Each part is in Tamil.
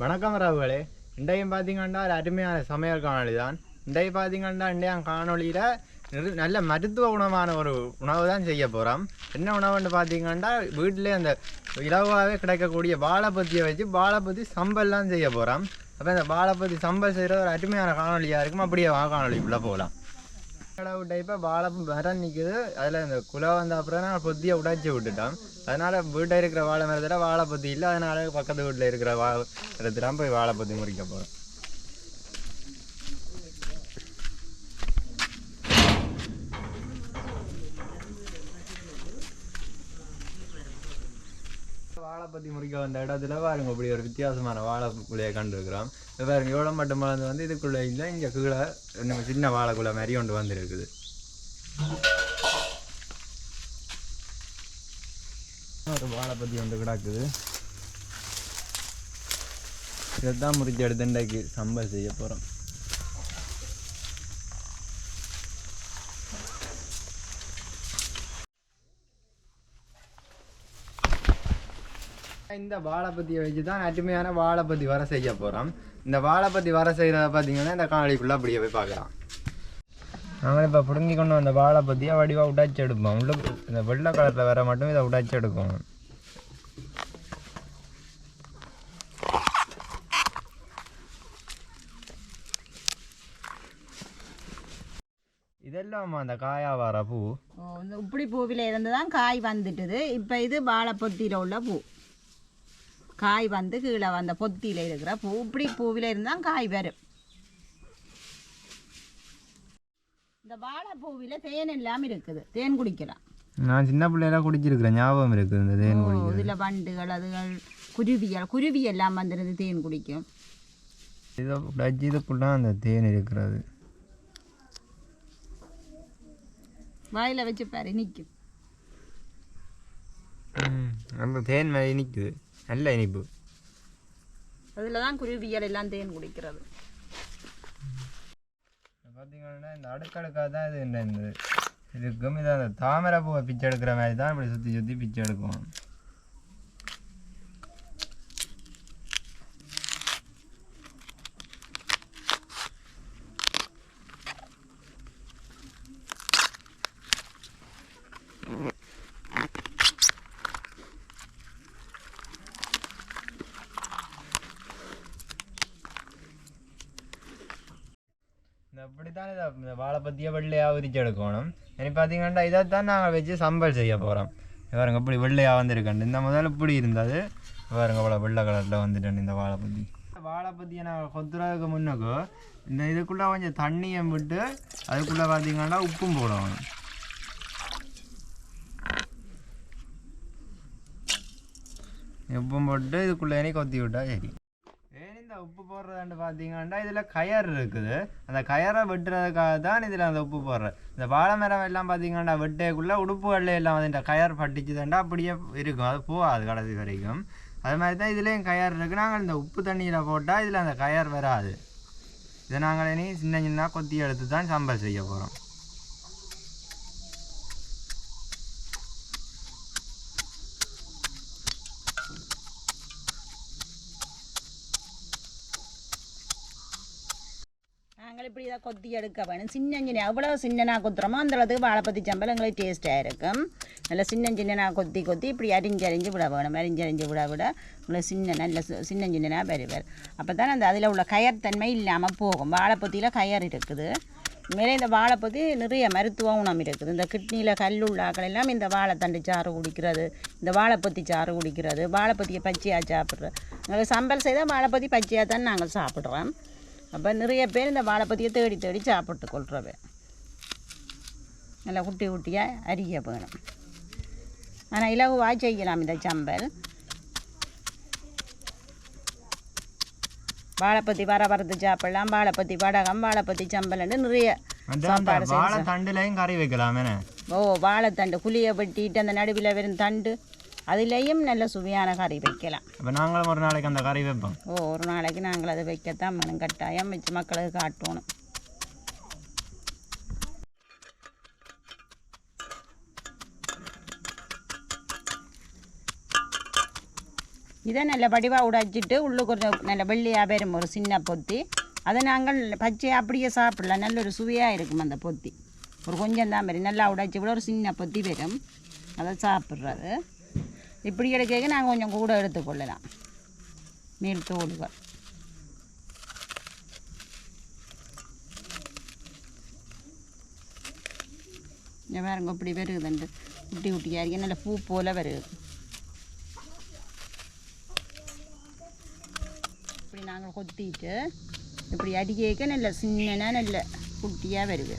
வணக்கம் ராவுகளே. இன்றையும் பார்த்தீங்கன்னா ஒரு அருமையான சமையல் காணொளி தான் இன்றைய பார்த்தீங்கன்னா இன்றைய காணொளியில் நல்ல மருத்துவ குணமான ஒரு உணவு தான் செய்ய போகிறோம் என்ன உணவுன்னு பார்த்தீங்கன்னா வீட்டிலே அந்த இலவாகவே கிடைக்கக்கூடிய வாழைப்பத்தியை வச்சு வாழைப்பத்தி சம்பல்லாம் செய்ய போகிறோம் அப்போ இந்த வாழைப்பத்தி சம்பல் செய்கிறது ஒரு அருமையான காணொலியாக இருக்கும். அப்படியே வா காணொளிக்குள்ளே போகலாம் கடவு டைப்பாக வாழை மரம் நிற்குது அதில் இந்த குலை வந்த அப்புறம் நான் பொத்தியை உடைச்சி விட்டுட்டோம் அதனால் வீட்டில் இருக்கிற வாழை மரத்தில் வாழை பொத்தி இல்லை அதனால பக்கத்து வீட்டில் இருக்கிற வா இடத்துல போய் வாழை பொத்தி முறிக்க போகிறோம் வாழைப்பத்தி வந்த இடத்துல பாருங்க இப்படி ஒரு வித்தியாசமான வாழை குலையை கண்டுருக்கிறோம். இது பாருங்க எவ்வளோ மட்டும் வளர்ந்து வந்து இதுக்குள்ளே இல்லை இங்கே கீழே நம்ம சின்ன வாழைக்குள்ள மாதிரி ஒன்று வந்துருக்குது. ஒரு வாழைப்பத்தி ஒன்று கிடக்குது. இதைத்தான் முறிச்சு எடுத்து இன்றைக்கு சம்பல் செய்ய போகிறோம் இந்த வாழைப்பத்தியை வச்சு தான் அருமையான வாழைப்பத்தி வர செய்ய போகிறோம் இந்த வாழைப்பத்தி வர செய்கிறத பார்த்தீங்கன்னா இந்த காணொலிக்குள்ளே அப்படியே போய் பார்க்கலாம். நாங்கள் இப்போ பிடுங்கி கொண்டு வந்த வாழைப்பத்தியை வடிவாக உடைச்சி எடுப்போம். உள்ள இந்த வெள்ளை கலரில் வர மட்டும் இதை உடைச்சி எடுக்கும். இதெல்லாம் அந்த காயா வர பூ? இப்படி இந்த இருந்து தான் காய் வந்துட்டுது. இப்போ இது வாழைப்பொத்தியில் உள்ள பூ. காய் வந்து கீழே வந்த பொத்தியில் இருக்கிற பூ இப்படி பூவில் இருந்து தான் காய் வரும். இந்த வாழைப்பூவில் தேன் எல்லாம் இருக்குது. தேன் குடிக்கலாம். நான் சின்ன பிள்ளையெல்லாம் குடிச்சிருக்கிறேன். ஞாபகம் இருக்குது இந்த தேன் குடி இதில் வண்டுகள் அதுகள் குருவிகள் குருவி எல்லாம் வந்துருந்து தேன் குடிக்கும். இதை உடைச்சி இதுக்குள்ள அந்த தேன் இருக்கிறது. வாயில் வச்சு பாரு நிற்கும் அந்த தேன் மாதிரி இனிக்குது நல்ல இனிப்பு. அதில் தான் குருவிகள் எல்லாம் தேன் குடிக்கிறது. பார்த்தீங்கன்னா இந்த அடுக்கடுக்காக தான் இது இந்த இந்த இருக்கும் இது அந்த தாமரை பூவை பிச்சை எடுக்கிற மாதிரி தான் இப்படி சுற்றி சுற்றி பிச்சை எடுக்கும் இப்படித்தான் இதை இந்த வாழைப்பத்தியை வெள்ளையாக உரிச்சு எடுக்கணும் இனி பார்த்தீங்கன்னா இதை தான் நாங்கள் வச்சு சம்பல் செய்ய போகிறோம் பாருங்க இப்படி வெள்ளையாக வந்திருக்கண்டு. இந்த முதல்ல இப்படி இருந்தது. பாருங்க இவ்வளோ வெள்ளை கலரில் வந்துட்டேன் இந்த வாழைப்பத்தி. வாழைப்பத்தியை நாங்கள் கொத்துறதுக்கு முன்னுக்கு இந்த இதுக்குள்ளே கொஞ்சம் தண்ணியை விட்டு அதுக்குள்ளே பார்த்தீங்கன்னா உப்பும் போடணும். உப்பும் போட்டு இதுக்குள்ளே இனி கொத்தி விட்டா சரி. உப்பு போடுறதான்னு பார்த்தீங்கன்னா இதில் கயர் இருக்குது. அந்த கயரை வெட்டுறதுக்காக தான் இதில் அந்த உப்பு போடுறது. இந்த வாழை மரம் எல்லாம் பார்த்தீங்கன்னா வெட்டைக்குள்ளே உடுப்புகளில் எல்லாம் வந்து இந்த கயர் பட்டிச்சுதாண்டா அப்படியே இருக்கும். அது போகாது கடைசி வரைக்கும். அது மாதிரி தான் இதுலேயும் கயர் இருக்குது. நாங்கள் இந்த உப்பு தண்ணியில் போட்டால் இதில் அந்த கயர் வராது. இதை நாங்கள் இனி சின்ன சின்ன கொத்தி எடுத்து தான் சம்பல் செய்ய போகிறோம் நாங்கள் இப்படி இதை கொத்தி எடுக்க வேணும் சின்ன சின்ன எவ்வளோ சின்னனா கொத்துறோமோ அந்த அளவுக்கு வாழைப்பத்தி சம்பல் எங்களுக்கு டேஸ்ட்டாக இருக்கும். நல்லா சின்ன சின்னனா கொத்தி கொத்தி இப்படி அரிஞ்சு அரிஞ்சு விட வேணும். அரிஞ்சு அரிஞ்சு விட விட உங்களை சின்ன நல்ல சின்ன சின்னனா வருவார் அப்போ தான் அந்த அதில் உள்ள கயர் தன்மை இல்லாமல் போகும். வாழைப்பத்தியில் கயர் இருக்குது. மேலே இந்த வாழைப்பத்தி நிறைய மருத்துவ குணம் இருக்குது. இந்த கிட்னியில் கல் உள்ளாக்கள் எல்லாம் இந்த வாழைத்தண்டு சாறு குடிக்கிறது. இந்த வாழைப்பத்தி சாறு குடிக்கிறது. வாழைப்பத்தியை பச்சையாக சாப்பிட்றது. எங்களுக்கு சம்பல் செய்தால் வாழைப்பத்தி பச்சையாக தான் நாங்கள் சாப்பிட்றோம். அப்போ நிறைய பேர் இந்த வாழைப்பத்தியை தேடி தேடி சாப்பிட்டு கொள்றவ. நல்லா குட்டி குட்டியாக அரிய வேணும். ஆனால் இலகுவாக செய்யலாம் இந்த சம்பல். வாழைப்பத்தி வர வரது சாப்பிடலாம் வாழைப்பத்தி வடகம் வாழைப்பத்தி சம்பல்னு நிறைய அந்த அந்த வாழை தண்டுலையும் கறி வைக்கலாமே ஓ வாழைத்தண்டு குழியை வெட்டிட்டு அந்த நடுவில் வெறும் தண்டு. அதுலேயும் நல்ல சுவையான கறி வைக்கலாம் அப்போ நாங்களும் ஒரு நாளைக்கு அந்த கறி வைப்போம் ஓ ஒரு நாளைக்கு நாங்கள் அதை வைக்கத்தான் வேணும் கட்டாயம் வச்சு மக்களுக்கு காட்டணும் இதை நல்ல வடிவாக உடைச்சிட்டு உள்ளுக்கு ஒரு நல்ல வெள்ளையாக வரும் ஒரு சின்ன பொத்தி அதை நாங்கள் பச்சையாக அப்படியே சாப்பிடலாம் நல்ல ஒரு சுவையாக இருக்கும் அந்த பொத்தி ஒரு கொஞ்சம் தான் வரும் நல்லா உடைச்சி விட ஒரு சின்ன பொத்தி வரும் அதை சாப்பிட்றது இப்படி கிடைக்க நாங்கள் கொஞ்சம் கூட எடுத்துக்கொள்ளலாம் மேல் தோடுகள். இங்கே பாருங்க இப்படி வருகுதுண்டு குட்டி குட்டியாக இருக்கு. நல்ல பூ போல் வருது. இப்படி நாங்கள் கொத்திட்டு இப்படி அடிக்க நல்ல சின்னனாக நல்ல குட்டியாக வருது.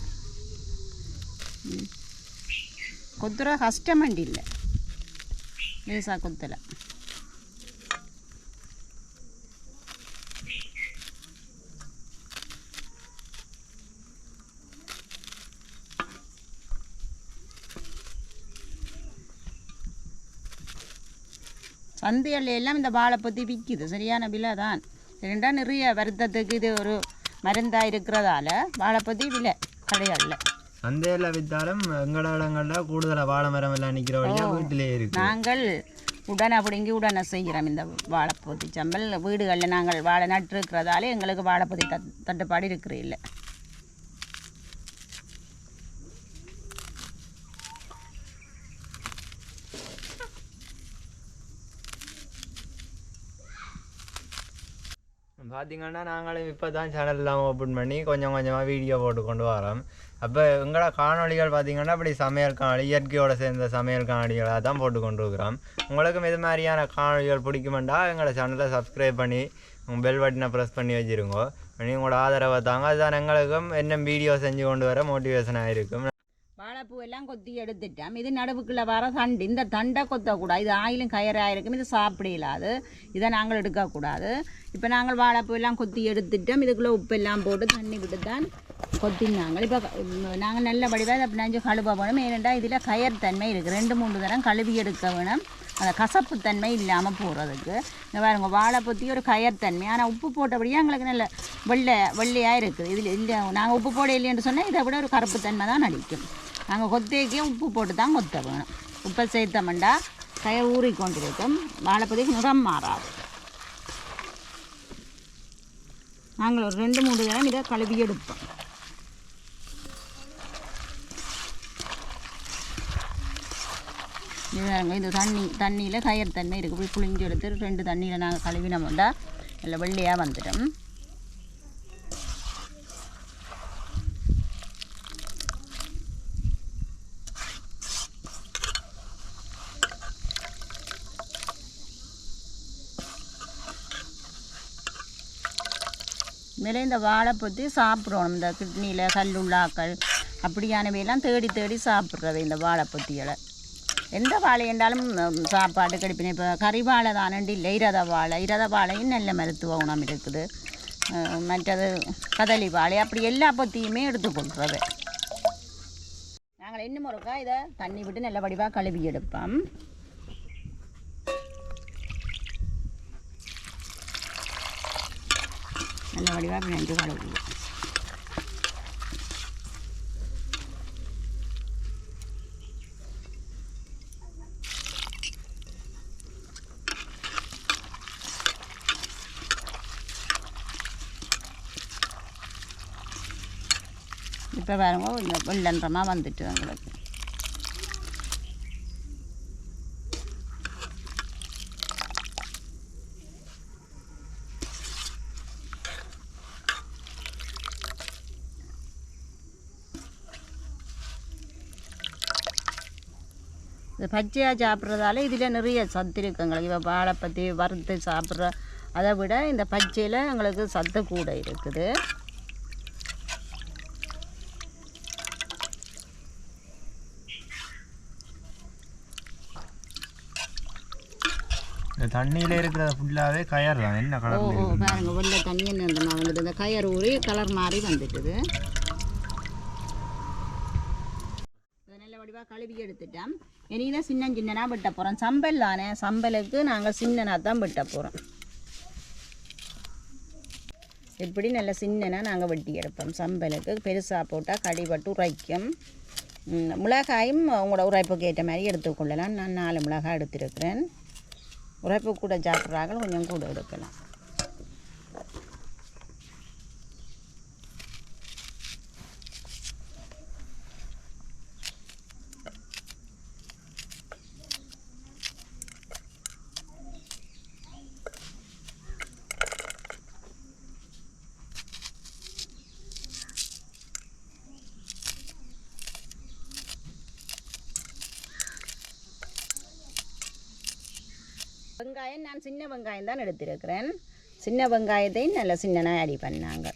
கொத்துற கஷ்டமண்டி இல்லை லேசாக கொத்தலை சந்தைகள் எல்லாம் இந்த வாழைப்பத்தி விற்கிது சரியான விலை தான். ரெண்டா நிறைய வருத்தத்துக்கு இது ஒரு மருந்தாக இருக்கிறதால வாழைப்பத்தி விலை கடைகளில். சந்தையில் விற்றாலும் எங்களோட இடங்களில் கூடுதலாக வாழை மரம் எல்லாம் நிற்கிற வழியாக வீட்டிலே இருக்கு. நாங்கள் உடனே பிடுங்கி உடனே செய்கிறோம் இந்த வாழைப்பொத்தி சம்பல். வீடுகளில் நாங்கள் வாழை நட்டுருக்கிறதால எங்களுக்கு வாழைப்பொத்தி தட் தட்டுப்பாடு இருக்கிற இல்லை. பார்த்தீங்கன்னா நாங்களும் இப்போ தான் சேனல்லாம் ஓப்பன் பண்ணி கொஞ்சம் கொஞ்சமாக வீடியோ போட்டு கொண்டு வரோம் அப்போ எங்களோட காணொளிகள் பார்த்தீங்கன்னா அப்படி சமையல் காணொலி இயற்கையோடு சேர்ந்த சமையல் காணொலிகளாக தான் போட்டு கொண்டு இருக்கிறோம் உங்களுக்கும் இது மாதிரியான காணொளிகள் பிடிக்குமெண்டா எங்களோட சேனலை சப்ஸ்கிரைப் பண்ணி பெல் பட்டனை ப்ரெஸ் பண்ணி வச்சுருங்கோ நீங்களோட உங்களோட ஆதரவை தாங்க அதுதான் எங்களுக்கும் என்ன வீடியோ செஞ்சு கொண்டு வர மோட்டிவேஷனாக இருக்கும் வாழைப்பூ எல்லாம் கொத்தி எடுத்துட்டோம் இது நடுவுக்குள்ள வர தண்டு இந்த தண்டை கொத்தக்கூடாது. இது ஆயிலும் கயராக இருக்கும் இது சாப்பிடலாது இதை நாங்கள் எடுக்கக்கூடாது. இப்போ நாங்கள் வாழைப்பூ எல்லாம் கொத்தி எடுத்துட்டோம். இதுக்குள்ளே உப்பு எல்லாம் போட்டு தண்ணி விட்டு தான் கொத்தினாங்க இப்போ நாங்கள் நல்ல வடிவாக அப்படி நஞ்சு கழுவ வேணும். ஏனென்றால் இதில் கயர் தன்மை இருக்குது ரெண்டு மூன்று தரம் கழுவி எடுக்க வேணும். அந்த கசப்பு தன்மை இல்லாமல் போகிறதுக்கு இந்த பாருங்க வாழைப்பொத்தி ஒரு கயர் தன்மை ஆனால் உப்பு போட்டபடியே எங்களுக்கு நல்ல வெள்ளை வெள்ளையாக இருக்குது. இதில் இல்லை நாங்கள் உப்பு போட இல்லைன்னு சொன்னால் இதை விட ஒரு கருப்பு தன்மை தான் நடிக்கும் நாங்கள் கொத்தேக்கே உப்பு போட்டு தான் கொத்த வேணும். உப்பை சேர்த்தமெண்டா கயர் ஊறி கொண்டிருக்கும் வாழைப்பொதிக்கு நிறம் மாறாது. நாங்கள் ஒரு ரெண்டு மூணு தரம் இதை கழுவி எடுப்போம். இதுதாங்க இந்த தண்ணி தண்ணியில் கயர் தண்ணி இருக்குது இப்படி புளிஞ்சு எடுத்து ரெண்டு தண்ணியில் நாங்கள் கழுவினோம்டா நல்ல வெள்ளையாக வந்துடும். மேலே இந்த வாழைப்பத்தி சாப்பிட்றோம் இந்த கிட்னியில் கல்லுள்ளாக்கள் அப்படியானவையெல்லாம் தேடி தேடி சாப்பிட்றவை இந்த வாழைப்பொத்தியில் எந்த வாழை என்றாலும் சாப்பாடு கிடைப்பின. இப்போ கறி வாழை தானண்டு இல்லை இரத வாழை. இரத வாழையும் நல்ல மருத்துவ குணம் இருக்குது. மற்றது கதலி வாழை. அப்படி எல்லா பற்றியுமே எடுத்துக்கொள்றது நாங்கள் இன்னும் ஒருக்கா இதை தண்ணி விட்டு நல்ல வடிவாக கழுவி எடுப்போம். நல்ல வடிவாக பிணைஞ்சு கழுவுவோம் இப்போ பாருங்க இந்த வெள்ளன்றமாக வந்துட்டு எங்களுக்கு இது பச்சையாக சாப்பிட்றதால இதில் நிறைய சத்து இருக்குது எங்களுக்கு இப்போ வாழைப்பத்தி வறுத்து சாப்பிட்ற அதை விட இந்த பச்சையில் எங்களுக்கு சத்து கூட இருக்குது இந்த தண்ணியில் இருக்கிறது ஃபுல்லாகவே கயர் தான். என்ன ஓ கலர் ஓ பாருங்க வெள்ளை தண்ணி என்னமா வந்துட்டு இந்த கயர் ஊறி கலர் மாறி வந்துட்டுது. நல்ல வடிவாக கழுவி எடுத்துட்டோம் இனிதான் சின்ன சின்னனா வெட்ட போகிறோம் சம்பல் தானே. சம்பலுக்கு நாங்கள் சின்னனா தான் வெட்ட போகிறோம் இப்படி நல்ல சின்னனா நாங்கள் வெட்டி எடுப்போம். சம்பலுக்கு பெருசாக போட்டால் கடிபட்டு உரைக்கும். மிளகாயும் உங்களோட உரைப்புக்கு ஏற்ற மாதிரி எடுத்துக்கொள்ளலாம். நான் நாலு மிளகாய் எடுத்திருக்கிறேன். உரைப்பு கூட சாப்பிட்றாங்க கொஞ்சம் கூட எடுக்கலாம். வெங்காயம் நான் சின்ன வெங்காயம் தான் எடுத்திருக்கிறேன். சின்ன வெங்காயத்தையும் நல்லா சின்னனாக அடி பண்ணாங்க.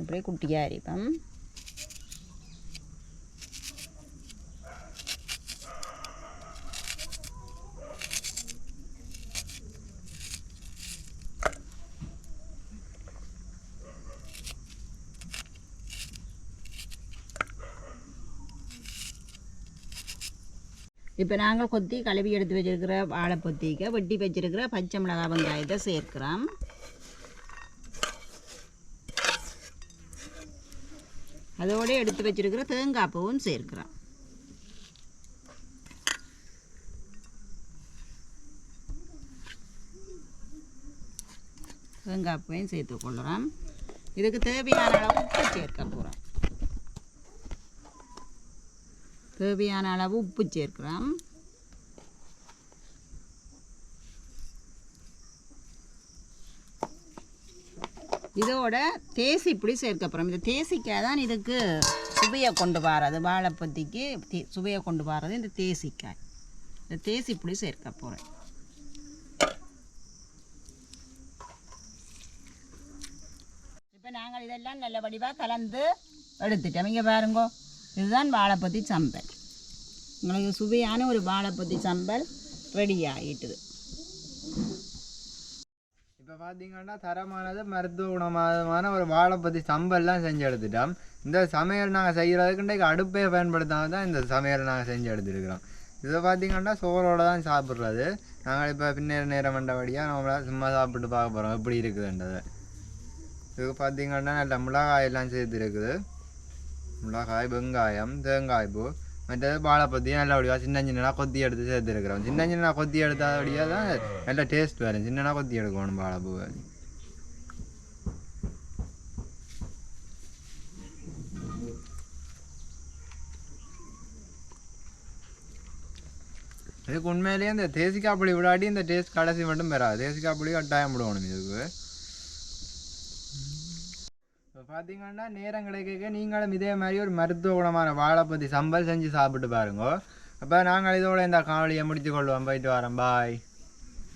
இப்படியே குட்டியாக அரிப்போம். இப்போ நாங்கள் கொத்தி கழுவி எடுத்து வச்சிருக்கிற வாழைப்பொத்திக்க வெட்டி வச்சிருக்கிற பச்சை மிளகாய் வெங்காயத்தை சேர்க்கிறோம். அதோடு எடுத்து வச்சிருக்கிற தேங்காய் பூவும் சேர்க்கிறோம். தேங்காய் பூவையும் சேர்த்து கொள்ளுறோம். இதுக்கு தேவையான அளவு உப்பு சேர்க்க போகிறோம் தேவையான அளவு உப்பு சேர்க்கிறோம். இதோட தேசி இப்படி சேர்க்க போகிறோம் இந்த தேசிக்காய் தான் இதுக்கு சுவையை கொண்டு வர்றது வாழைப்பத்திக்கு தே சுவையை கொண்டு வர்றது இந்த தேசிக்காய். இந்த தேசி இப்படி சேர்க்க போகிறேன் இப்போ நாங்கள் இதெல்லாம் நல்ல வடிவாக கலந்து எடுத்துட்டோம். இங்கே பாருங்கோ. இதுதான் வாழைப்பத்தி சம்பல். உங்களுக்கு சுவையான ஒரு வாழைப்பத்தி சம்பல் ரெடி ஆகிட்டுது இப்போ பார்த்தீங்கன்னா தரமானது மருத்துவ குணமான ஒரு வாழைப்பத்தி சம்பல்லாம் செஞ்சு எடுத்துட்டோம். இந்த சமையல் நாங்கள் செய்கிறதுக்கு இன்றைக்கு அடுப்பே பயன்படுத்தாமல் தான் இந்த சமையல் நாங்கள் செஞ்சு எடுத்துருக்கிறோம். இதை பார்த்தீங்கன்னா சோறோட தான் சாப்பிட்றது. நாங்கள் இப்போ பின்னேற நேரம் வந்தபடியாக நம்மளால் சும்மா சாப்பிட்டு பார்க்க போகிறோம் எப்படி இருக்குதுன்றதை. இதுக்கு பார்த்தீங்கன்னா நல்ல மிளகாய் எல்லாம் சேர்த்து இருக்குது. மிளகாய் வெங்காயம் தேங்காய் பூ மற்றது வாழைப்பத்தியும் நல்லபடியாக சின்ன சின்னதாக கொத்தி எடுத்து சேர்த்துருக்குறோம் சின்ன சின்ன கொத்தி எடுத்தபடியாக தான் நல்ல டேஸ்ட் வரும் சின்னதாக கொத்தி எடுக்கணும் வாழைப்பூவை இதுக்கு உண்மையிலேயே இந்த தேசிக்காய் புளி விடாட்டி இந்த டேஸ்ட் கடைசி மட்டும் வராது தேசிக்காய் புளி கட்டாயம் விடணும் இதுக்கு பார்த்தீங்கன்னா நேரம் கிடைக்க நீங்களும் இதே மாதிரி ஒரு மருத்துவ குணமான வாழைப்பத்தி சம்பல் செஞ்சு சாப்பிட்டு பாருங்க. அப்போ நாங்கள் இதோட இந்த காவலியை முடித்து கொள்வோம். போயிட்டு வரோம். பாய்